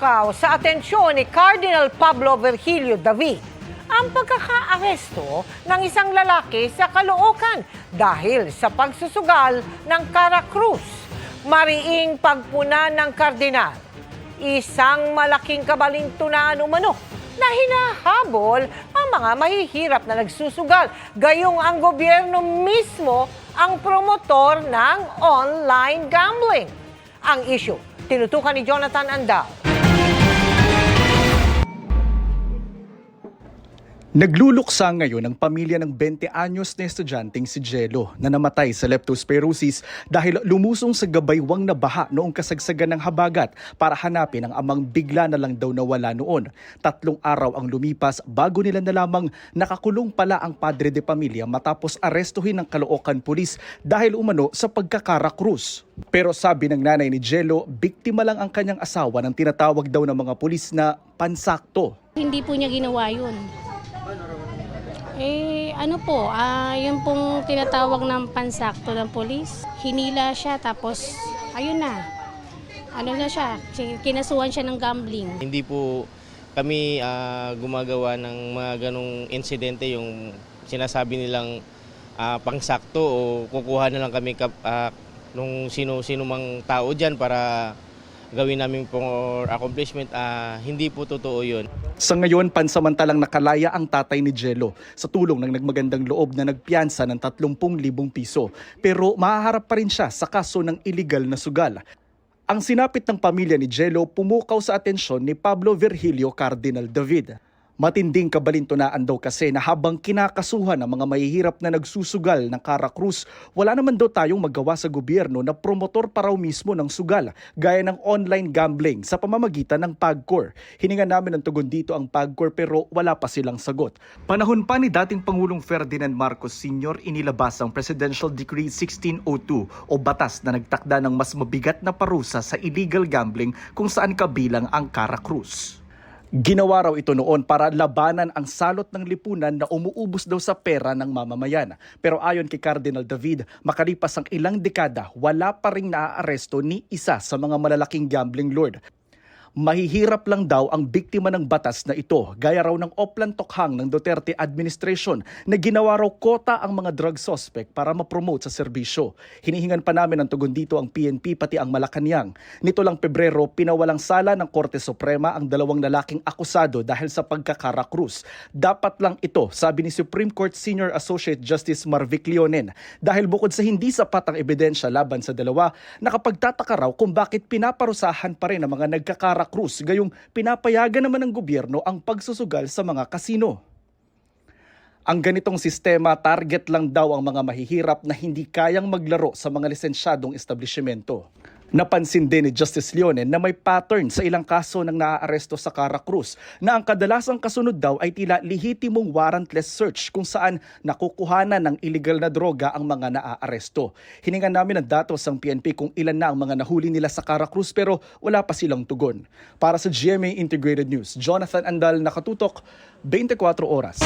Pumukaw sa atensyon ni Cardinal Pablo Virgilio David ang pagkakaaresto ng isang lalaki sa Caloocan dahil sa pagsusugal ng Caracruz. Mariing pagpuna ng kardinal. Isang malaking kabalintunaan umano na hinahabol ang mga mahihirap na nagsusugal. Gayong ang gobyerno mismo ang promotor ng online gambling. Ang issue, tinutukan ni Jonathan Andal. Nagluluksa ngayon ang pamilya ng 20 anyos na estudyanteng si Jello na namatay sa leptospirosis dahil lumusong sa gabaywang na baha noong kasagsagan ng habagat para hanapin ang amang bigla na lang daw nawala noon. Tatlong araw ang lumipas bago nila nalamang nakakulong pala ang padre de pamilya matapos arestuhin ng Caloocan Police dahil umano sa pagkakarakrus. Pero sabi ng nanay ni Jello, biktima lang ang kanyang asawa ng tinatawag daw ng mga pulis na pansakto. Hindi po niya ginawa yun. Eh, ano po, ah, yun pong tinatawag ng pansakto ng polis. Hinila siya, tapos, ayun na. Ano na siya, kinasuhan siya ng gambling. Hindi po kami ah, gumagawa ng mga ganong insidente yung sinasabi nilang ah, pangsakto o kukuha na lang kami kap, ah, nung sino-sino mang tao dyan para gawin namin for accomplishment. Ah, hindi po totoo yun. Sa ngayon, pansamantalang nakalaya ang tatay ni Jello sa tulong ng nagmagandang loob na nagpiyansa ng 30,000 piso. Pero mahaharap pa rin siya sa kaso ng illegal na sugal. Ang sinapit ng pamilya ni Jello pumukaw sa atensyon ni Pablo Virgilio Cardinal David. Matinding kabalintunaan daw kasi na habang kinakasuhan ng mga mahihirap na nagsusugal ng Caracruz, wala naman daw tayong magawa sa gobyerno na promotor pa raw mismo ng sugal, gaya ng online gambling sa pamamagitan ng PAGCOR. Hiningan namin ng tugon dito ang PAGCOR pero wala pa silang sagot. Panahon pa ni dating Pangulong Ferdinand Marcos Sr. inilabas ang Presidential Decree 1602 o batas na nagtakda ng mas mabigat na parusa sa illegal gambling kung saan kabilang ang Caracruz. Ginawa raw ito noon para labanan ang salot ng lipunan na umuubos daw sa pera ng mamamayan. Pero ayon kay Cardinal David, makalipas ang ilang dekada, wala pa rin naaaresto ni isa sa mga malalaking gambling lord. Mahihirap lang daw ang biktima ng batas na ito, gaya raw ng Oplan Tokhang ng Duterte administration na ginawa raw kota ang mga drug suspect para mapromote sa serbisyo. Hinihingan pa namin ng tugon dito ang PNP pati ang Malacanang. Nito lang Pebrero, pinawalang sala ng Korte Suprema ang dalawang lalaking akusado dahil sa pagkakarakrus. Dapat lang ito, sabi ni Supreme Court Senior Associate Justice Marvic Leonen. Dahil bukod sa hindi sapat ang ebidensya laban sa dalawa, nakapagtataka raw kung bakit pinaparusahan pa rin ang mga nagkakarakrus gayong pinapayagan naman ng gobyerno ang pagsusugal sa mga kasino. Ang ganitong sistema target lang daw ang mga mahihirap na hindi kayang maglaro sa mga lisensyadong establishmento. Napansin din ni Justice Leone na may pattern sa ilang kaso ng naaaresto sa Caracruz na ang kadalasang kasunod daw ay tila lehitimong warrantless search kung saan nakukuhanan ng illegal na droga ang mga naaaresto. Hiningan namin ang datos ng PNP kung ilan na ang mga nahuli nila sa Caracruz pero wala pa silang tugon. Para sa GMA Integrated News, Jonathan Andal nakatutok 24 oras.